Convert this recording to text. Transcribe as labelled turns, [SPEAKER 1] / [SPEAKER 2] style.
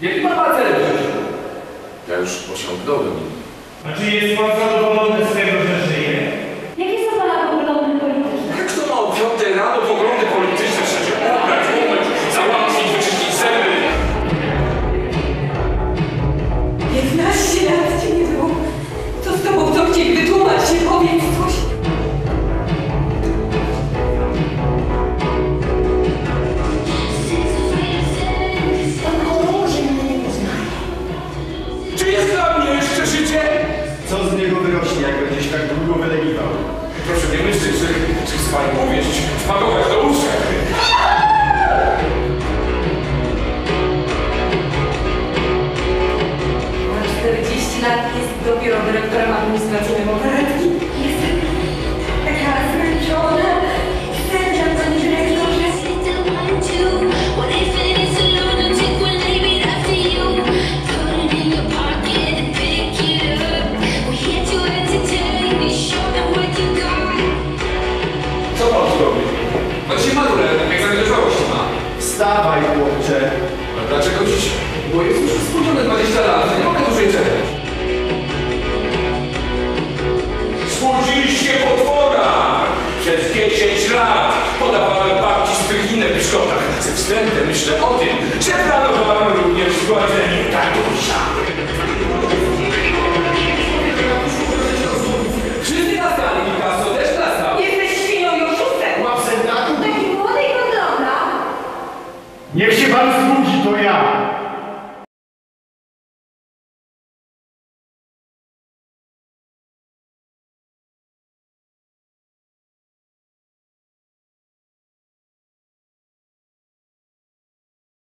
[SPEAKER 1] Jaki pan ma cel w życiu? Ja już osiągnąłem.
[SPEAKER 2] A czy jest pan zadowolony z tego, że żyje?
[SPEAKER 3] Jakie są pana poglądy polityczne?
[SPEAKER 1] Jak to ma o piątej rano poglądy polityczne?
[SPEAKER 4] Niego wyrośnie, jak będziesz tak długo wylegiwał?
[SPEAKER 1] Proszę nie myśleć, że, że chcę pani powieść, wpakować do łóżka.
[SPEAKER 5] Ma 40 lat jest dopiero dyrektorem administracyjnym operetki.
[SPEAKER 4] Wstawaj, chłopcze!
[SPEAKER 1] A dlaczego dziś? Bo jest już spóźnione 20 lat, nie mogę dłużej czekać. Spłodziliście potwora! Przez 10 lat podawałem babci strychinę w szkotach. Ze względem myślę o tym, że planowałem również zgładzenie
[SPEAKER 4] Niech się pan zbudzi, to ja!